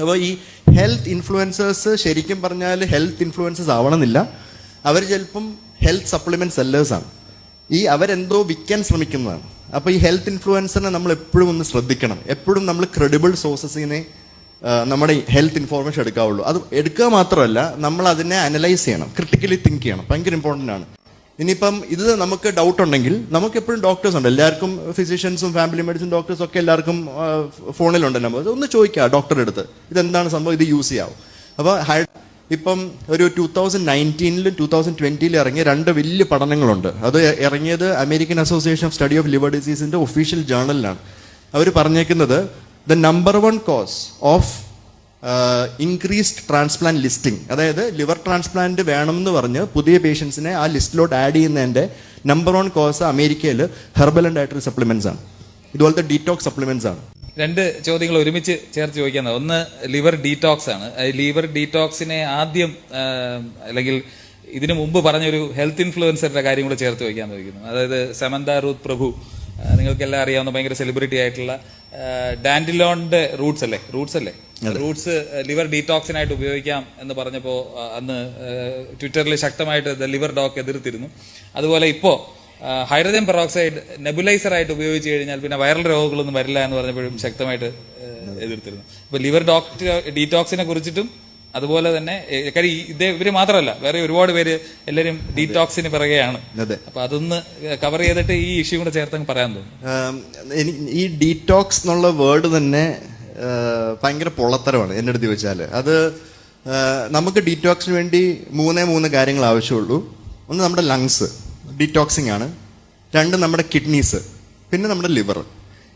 അപ്പോൾ ഈ health influencers ശരിക്കും പറഞ്ഞാൽ ഹെൽത്ത് ഇൻഫ്ലുവൻസേഴ്സ് ആവണമെന്നില്ല. അവർ ചിലപ്പം ഹെൽത്ത് സപ്ലിമെന്റ് സെല്ലേഴ്സാണ് ഈ അവരെന്തോ വിൽക്കാൻ ശ്രമിക്കുന്നതാണ്. അപ്പോൾ ഈ ഹെൽത്ത് ഇൻഫ്ലുവൻസറിനെ നമ്മൾ എപ്പോഴും ഒന്ന് ശ്രദ്ധിക്കണം. എപ്പോഴും നമ്മൾ ക്രെഡിബിൾ സോഴ്സസിനെ നമ്മുടെ ഹെൽത്ത് ഇൻഫോർമേഷൻ എടുക്കാവുള്ളൂ. അത് എടുക്കുക മാത്രമല്ല നമ്മൾ അതിനെ അനലൈസ് ചെയ്യണം. ക്രിട്ടിക്കലി തിങ്ക് ചെയ്യണം. ഭയങ്കര ഇമ്പോർട്ടന്റ് ആണ്. ഇനിയിപ്പം ഇത് നമുക്ക് ഡൗട്ട് ഉണ്ടെങ്കിൽ നമുക്ക് എപ്പോഴും ഡോക്ടേഴ്സ് ഉണ്ട്. എല്ലാവർക്കും ഫിസിഷ്യൻസും ഫാമിലി മെഡിസിൻ ഡോക്ടേഴ്സും ഒക്കെ എല്ലാവർക്കും ഫോണിലുണ്ട് നമ്പർ ഒന്ന് ചോദിക്കുക ഡോക്ടറുടെ അടുത്ത്. ഇതെന്താണ് സംഭവം? ഇത് യൂസ് ചെയ്യാവും? അപ്പോൾ ഹൈ ഇപ്പം ഒരു ടൂ തൗസൻഡ് നയന്റീനിലും ടൂ തൗസൻഡ് ട്വന്റിയിലും ഇറങ്ങിയ രണ്ട് വലിയ പഠനങ്ങളുണ്ട്. അത് ഇറങ്ങിയത് American association of study of liver ഡിസീസിന്റെ official ജേണലിലാണ് അവർ പറഞ്ഞേക്കുന്നത് the number one cause of increased transplant listing അതായത് ലിവർ ട്രാൻസ്പ്ലാന്റ് വേണമെന്ന് പറഞ്ഞ് പുതിയ പേഷ്യൻസിനെ ആ ലിസ്റ്റിലോട്ട് ആഡ് ചെയ്യുന്നതിന്റെ നമ്പർ വൺ കോസ് അമേരിക്കയിൽ ഹെർബൽ ആൻഡ് ഡയറ്ററി സപ്ലിമെന്റ്സ് ആണ്. ഇതുപോലത്തെ ഡീറ്റോക്സ് സപ്ലിമെന്റ്സ് ആണ്. രണ്ട് ചോദ്യങ്ങൾ ഒരുമിച്ച് ചേർത്ത് ചോദിക്കുന്നത് ഒന്ന് ലിവർ ഡീറ്റോക്സ് ആണ്. ലിവർ ഡീറ്റോക്സിനെ ആദ്യം അല്ലെങ്കിൽ ഇതിനു മുമ്പ് പറഞ്ഞൊരു ഹെൽത്ത് ഇൻഫ്ലുവൻസറിന്റെ കാര്യം കൂടെ ചേർത്ത് വയ്ക്കാൻ ചോദിക്കുന്നു. അതായത് സമന്ത റൂത്ത് പ്രഭു. നിങ്ങൾക്കെല്ലാം അറിയാവുന്ന ഭയങ്കര സെലിബ്രിറ്റി ആയിട്ടുള്ള ഡാൻഡിലോണിന്റെ റൂട്ട്സ് അല്ലേ റൂട്ട്സ് അല്ലേ റൂട്ട്സ് ലിവർ ഡീറ്റോക്സിനായിട്ട് ഉപയോഗിക്കാം എന്ന് പറഞ്ഞപ്പോൾ അന്ന് ട്വിറ്ററിൽ ശക്തമായിട്ട് ദ ലിവർ ഡോക്ക് എതിർത്തിരുന്നു അതുപോലെ ഇപ്പോൾ ഹൈഡ്രജൻ പെറോക്സൈഡ് നെബുലൈസർ ആയിട്ട് ഉപയോഗിച്ച് കഴിഞ്ഞാൽ പിന്നെ വൈറൽ രോഗങ്ങളൊന്നും വരില്ല എന്ന് പറഞ്ഞപ്പോഴും ശക്തമായിട്ട് എതിർത്തിരുന്നു അപ്പൊ ലിവർ ഡോക്ടർ ഡീറ്റോക്സിനെ കുറിച്ചിട്ടും അതുപോലെ തന്നെ കാര്യം ഇതേ ഇവർ മാത്രമല്ല വേറെ ഒരുപാട് പേര് എല്ലാവരും ഡീറ്റോക്സിന് പിറകെയാണ്. അപ്പൊ അതൊന്ന് കവർ ചെയ്തിട്ട് ഈ ഇഷ്യൂ കൂടെ ചേർത്തങ്ങ് പറയാൻ തോന്നുന്നു? ഈ ഡീറ്റോക്സ് എന്നുള്ള വേർഡ് തന്നെ ഭയങ്കര പൊള്ളത്തരമാണ് എന്റെ അടുത്ത് ചോദിച്ചാൽ അത് നമുക്ക് ഡീറ്റോക്സിന് വേണ്ടി മൂന്നേ മൂന്ന് കാര്യങ്ങൾ ആവശ്യമുള്ളൂ. ഒന്ന് നമ്മുടെ ലങ്സ് ഡീറ്റോക്സിങ് ആണ്. രണ്ട് നമ്മുടെ കിഡ്നീസ് പിന്നെ നമ്മുടെ ലിവർ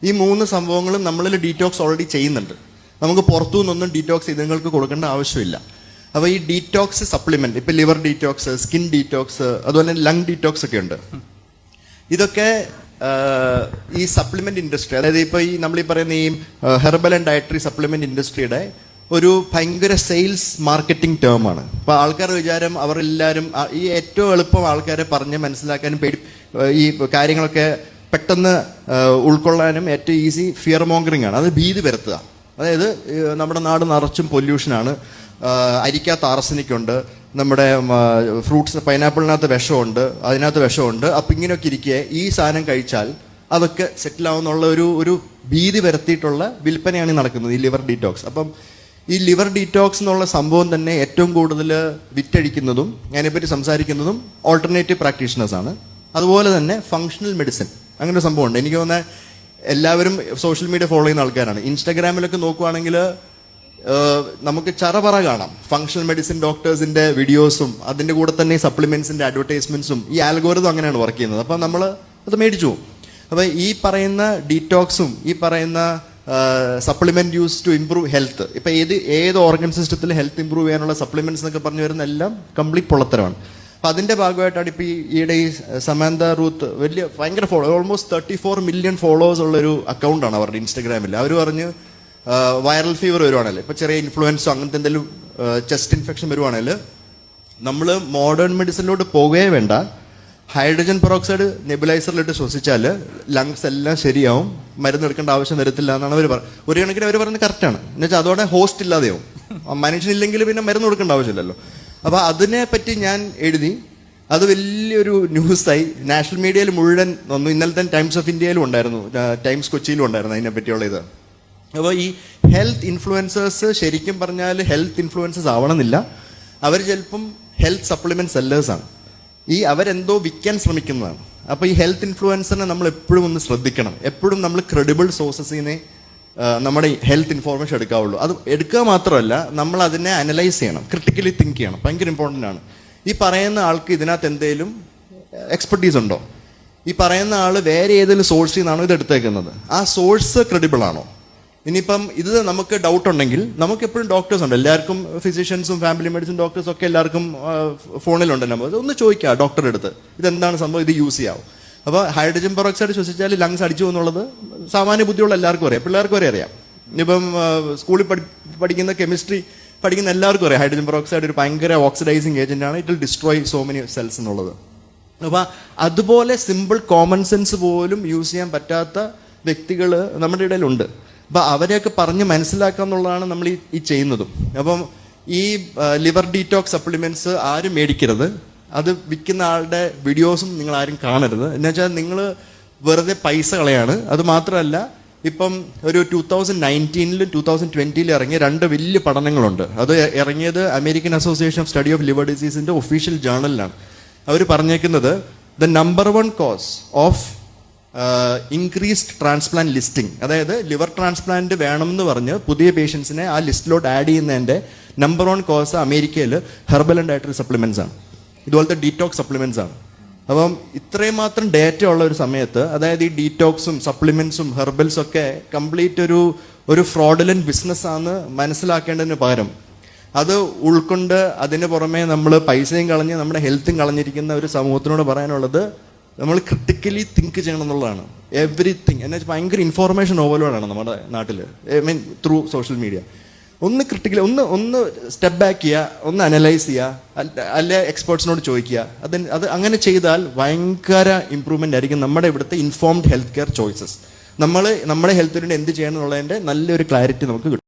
ഈ മൂന്ന് സംഭവങ്ങളും നമ്മളിൽ ഡീറ്റോക്സ് ഓൾറെഡി ചെയ്യുന്നുണ്ട്. നമുക്ക് പുറത്തു നിന്നൊന്നും ഡീറ്റോക്സ് ഇതുങ്ങൾക്ക് കൊടുക്കേണ്ട ആവശ്യമില്ല. അപ്പോൾ ഈ ഡീറ്റോക്സ് സപ്ലിമെന്റ് ഇപ്പോൾ ലിവർ ഡീറ്റോക്സ് സ്കിൻ ഡീറ്റോക്സ് അതുപോലെ തന്നെ ലങ് ഡീറ്റോക്സ് ഒക്കെ ഉണ്ട്. ഇതൊക്കെ ഈ സപ്ലിമെന്റ് ഇൻഡസ്ട്രി അതായത് ഇപ്പോൾ ഈ നമ്മൾ ഈ പറയുന്ന ഈ ഹെർബൽ ആൻഡ് ഡയറ്ററി സപ്ലിമെന്റ് ഇൻഡസ്ട്രിയുടെ ഒരു ഭയങ്കര സെയിൽസ് മാർക്കറ്റിംഗ് ടേമാണ് അപ്പോൾ ആൾക്കാർ വിചാരം അവരെല്ലാവരും ഈ ഏറ്റവും എളുപ്പം ആൾക്കാരെ പറഞ്ഞ് മനസ്സിലാക്കാനും പേടി ഈ കാര്യങ്ങളൊക്കെ പെട്ടെന്ന് ഉൾക്കൊള്ളാനും ഏറ്റവും ഈസി ഫിയർ മോങ്കറിംഗ് ആണ്. അത് ഭീതി വരുത്തുക. അതായത് നമ്മുടെ നാട് നിറച്ചും പൊല്യൂഷനാണ്. അരിക്കകത്ത് ആർസനിക്കുണ്ട് നമ്മുടെ ഫ്രൂട്ട്സ് പൈനാപ്പിളിനകത്ത് വിഷമുണ്ട് അതിനകത്ത് വിഷമുണ്ട്. അപ്പം ഇങ്ങനെയൊക്കെ ഇരിക്കെ ഈ സാധനം കഴിച്ചാൽ അതൊക്കെ സെറ്റിൽ ആവുന്നുള്ള ഒരു ഒരു ഭീതി വരുത്തിയിട്ടുള്ള വിൽപ്പനയാണ് നടക്കുന്നത് ഈ ലിവർ ഡീറ്റോക്സ്. അപ്പം ഈ ലിവർ ഡീറ്റോക്സ് എന്നുള്ള സംഭവം തന്നെ ഏറ്റവും കൂടുതൽ വിറ്റഴിക്കുന്നതും അതിനെപ്പറ്റി സംസാരിക്കുന്നതും ഓൾട്ടർനേറ്റീവ് പ്രാക്ടീഷണേഴ്സ് ആണ്. അതുപോലെ തന്നെ ഫങ്ഷണൽ മെഡിസിൻ അങ്ങനെ ഒരു സംഭവമുണ്ട്. എനിക്ക് തോന്നുന്നത് എല്ലാവരും സോഷ്യൽ മീഡിയ ഫോളോ ചെയ്യുന്ന ആൾക്കാരാണ്. ഇൻസ്റ്റാഗ്രാമിലൊക്കെ നോക്കുവാണെങ്കിൽ നമുക്ക് ചറപറ കാണാം. ഫങ്ഷണൽ മെഡിസിൻ ഡോക്ടേഴ്സിന്റെ വീഡിയോസും അതിന്റെ കൂടെ തന്നെ സപ്ലിമെന്റ്സിന്റെ അഡ്വർടൈസ്മെന്റ്സും ഈ ആൽഗോരിതം അങ്ങനെയാണ് വർക്ക് ചെയ്യുന്നത്. അപ്പം നമ്മൾ അത് മേടിച്ചു അപ്പോൾ അപ്പം ഈ പറയുന്ന ഡീറ്റോക്സും ഈ പറയുന്ന supplement use to improve health ഇപ്പം ഏത് ഏത് ഓർഗൻ സിസ്റ്റത്തിൽ ഹെൽത്ത് ഇംപ്രൂവ് ചെയ്യാനുള്ള സപ്ലിമെന്റ്സ് എന്നൊക്കെ പറഞ്ഞു വരുന്ന എല്ലാം കംപ്ലീറ്റ് പൊള്ളത്തരമാണ്. അപ്പം അതിന്റെ ഭാഗമായിട്ടാണ് ഇപ്പോൾ ഈ ഈയിടെ ഈ സമാന്ത റൂത്ത് വലിയ ഭയങ്കര follow almost thirty four million followers ഉള്ള ഒരു അക്കൗണ്ടാണ് അവരുടെ ഇൻസ്റ്റാഗ്രാമിൽ അവർ പറഞ്ഞ് വൈറൽ ഫീവർ വരുവാണെങ്കിൽ ഇപ്പൊ ചെറിയ ഇൻഫ്ലുവൻസോ അങ്ങനത്തെ എന്തെങ്കിലും ചെസ്റ്റ് ഇൻഫെക്ഷൻ വരുവാണെങ്കിൽ നമ്മൾ മോഡേൺ മെഡിസിനിലോട്ട് പോകുകയേ വേണ്ട. ഹൈഡ്രജൻ പെറോക്സൈഡ് നെബുലൈസറിലിട്ട് ശ്വസിച്ചാൽ ലങ്സ് എല്ലാം ശരിയാവും. മരുന്ന് എടുക്കേണ്ട ആവശ്യം വരത്തില്ല എന്നാണ് അവർ പറഞ്ഞത് ഒരു കണക്കിന് അവർ പറയുന്നത് കറക്റ്റാണ് എന്നുവെച്ചാൽ അതോടെ ഹോസ്റ്റ് ഇല്ലാതെയാവും. മനുഷ്യനില്ലെങ്കിൽ പിന്നെ മരുന്ന് കൊടുക്കേണ്ട ആവശ്യമില്ലല്ലോ. അപ്പോൾ അതിനെപ്പറ്റി ഞാൻ എഴുതി. അത് വലിയൊരു ന്യൂസായി. നാഷണൽ മീഡിയയിൽ മുഴുവൻ വന്നു. തന്നെ ടൈംസ് ഓഫ് ഇന്ത്യയിലും ഉണ്ടായിരുന്നു. ടൈംസ് കൊച്ചിയിലും ഉണ്ടായിരുന്നു അതിനെ പറ്റിയുള്ള ഇത്. അപ്പോൾ ഈ ഹെൽത്ത് ഇൻഫ്ലുവൻസേഴ്സ് ശരിക്കും പറഞ്ഞാൽ ഹെൽത്ത് ഇൻഫ്ലുവൻസേഴ്സ് ആവണമെന്നില്ല. അവർ ചിലപ്പം ഹെൽത്ത് സപ്ലിമെന്റ് സെല്ലേഴ്സാണ് ഈ അവരെന്തോ വിൽക്കാൻ ശ്രമിക്കുന്നതാണ്. അപ്പോൾ ഈ ഹെൽത്ത് ഇൻഫ്ലുവൻസറിനെ നമ്മൾ എപ്പോഴും ഒന്ന് ശ്രദ്ധിക്കണം. എപ്പോഴും നമ്മൾ ക്രെഡിബിൾ സോഴ്സസിനെ നമ്മുടെ ഹെൽത്ത് ഇൻഫോർമേഷൻ എടുക്കാവുള്ളൂ. അത് എടുക്കുക മാത്രമല്ല നമ്മൾ അതിനെ അനലൈസ് ചെയ്യണം. ക്രിട്ടിക്കലി തിങ്ക് ചെയ്യണം. ഭയങ്കര ഇമ്പോർട്ടന്റ് ആണ്. ഈ പറയുന്ന ആൾക്ക് ഇതിനകത്ത് എന്തെങ്കിലും എക്സ്പെർട്ടീസ് ഉണ്ടോ? ഈ പറയുന്ന ആൾ വേറെ ഏതെങ്കിലും സോഴ്സിൽ നിന്നാണോ ഇത് എടുത്തേക്കുന്നത്? ആ സോഴ്സ് ക്രെഡിബിൾ ആണോ? ഇനിയിപ്പം ഇത് നമുക്ക് ഡൗട്ട് ഉണ്ടെങ്കിൽ നമുക്ക് എപ്പോഴും ഡോക്ടേഴ്സ് ഉണ്ട്. എല്ലാവർക്കും ഫിസിഷ്യൻസും ഫാമിലി മെഡിസിൻ ഡോക്ടേഴ്സും ഒക്കെ എല്ലാവർക്കും ഫോണിലുണ്ട് നമ്പർ ഒന്ന് ചോദിക്കുക ഡോക്ടറുടെ അടുത്ത്. ഇതെന്താണ് സംഭവം? ഇത് യൂസ് ചെയ്യാവും? അപ്പോൾ ഹൈഡ്രജൻ പെറോക്സൈഡ് ശ്വസിച്ചാൽ ലങ്സ് അടിച്ചു എന്നുള്ളത് സാമാന്യ ബുദ്ധിയുള്ള എല്ലാവർക്കും അറിയാം. പിള്ളേർക്കും വരെ അറിയാം. ഇപ്പം സ്കൂളിൽ പഠി പഠിക്കുന്ന കെമിസ്ട്രി പഠിക്കുന്ന എല്ലാവർക്കും അറിയാം. ഹൈഡ്രജൻ പെറോക്സൈഡ് ഒരു ഭയങ്കര ഓക്സിഡൈസിങ് ഏജന്റ് ആണ് it will destroy so many cells എന്നുള്ളത്. അപ്പോൾ അതുപോലെ സിമ്പിൾ കോമൺ സെൻസ് പോലും യൂസ് ചെയ്യാൻ പറ്റാത്ത വ്യക്തികൾ നമ്മുടെ ഇടയിലുണ്ട്. അപ്പോൾ അവരെയൊക്കെ പറഞ്ഞ് മനസ്സിലാക്കുക എന്നുള്ളതാണ് നമ്മൾ ഈ ചെയ്യുന്നതും. അപ്പം ഈ ലിവർ ഡീറ്റോക്സ് സപ്ലിമെന്റ്സ് ആരും മേടിക്കരുത്. അത് വിൽക്കുന്ന ആളുടെ വീഡിയോസും നിങ്ങൾ ആരും കാണരുത്. എന്നുവെച്ചാൽ നിങ്ങൾ വെറുതെ പൈസ കളയാണ്. അത് മാത്രമല്ല ഇപ്പം ഒരു ടൂ തൗസൻഡ് നയന്റീനിലും ടൂ തൗസൻഡ് ട്വന്റിയിലും ഇറങ്ങിയ രണ്ട് വലിയ പഠനങ്ങളുണ്ട്. അത് ഇറങ്ങിയത് American association of study of liver ഡിസീസിന്റെ official ജേണലിലാണ് അവർ പറഞ്ഞേക്കുന്നത് the number one cause of increased transplant listing അതായത് ലിവർ ട്രാൻസ്പ്ലാന്റ് വേണം എന്ന് പറഞ്ഞ് പുതിയ പേഷ്യൻസിനെ ആ ലിസ്റ്റിലോട്ട് ആഡ് ചെയ്യുന്നതിന്റെ നമ്പർ വൺ കോസ് അമേരിക്കയിൽ ഹെർബൽ ആൻഡ് ഡയറ്ററി സപ്ലിമെന്റ്സ് ആണ്. ഇതുപോലത്തെ ഡീറ്റോക്സ് സപ്ലിമെന്റ്സ് ആണ്. അപ്പം ഇത്രയും മാത്രം ഡേറ്റ ഉള്ള ഒരു സമയത്ത് അതായത് ഈ ഡീറ്റോക്സും സപ്ലിമെൻസും ഹെർബൽസും ഒക്കെ കംപ്ലീറ്റ് ഒരു ഒരു ഫ്രോഡുലൻ ബിസിനസ് ആണ് മനസ്സിലാക്കേണ്ടതിന് പകരം അത് ഉൾക്കൊണ്ട് അതിന് പുറമെ നമ്മൾ പൈസയും കളഞ്ഞ് നമ്മുടെ ഹെൽത്തും കളഞ്ഞിരിക്കുന്ന ഒരു സമൂഹത്തിനോട് പറയാനുള്ളത് നമ്മൾ ക്രിട്ടിക്കലി തിങ്ക് ചെയ്യണം എന്നുള്ളതാണ്. എവറിത്തിങ് എന്നു വെച്ചാൽ ഭയങ്കര ഇൻഫോർമേഷൻ ഓവർലോഡാണ് നമ്മുടെ നാട്ടിൽ I mean through social media ഒന്ന് ക്രിട്ടിക്കൽ ഒന്ന് ഒന്ന് സ്റ്റെപ്പ് ബാക്ക് ചെയ്യുക ഒന്ന് അനലൈസ് ചെയ്യുക അല്ല- എക്സ്പേർട്സിനോട് ചോദിക്കുക. അതിന് അത് അങ്ങനെ ചെയ്താൽ ഭയങ്കര ഇമ്പ്രൂവ്മെന്റ് ആയിരിക്കും നമ്മുടെ ഇവിടുത്തെ ഇൻഫോംഡ് ഹെൽത്ത് കെയർ ചോയ്സസ് നമ്മൾ നമ്മുടെ ഹെൽത്തിനോട് എന്ത് ചെയ്യണം എന്നുള്ളതിന്റെ നല്ലൊരു ക്ലാരിറ്റി നമുക്ക് കിട്ടും.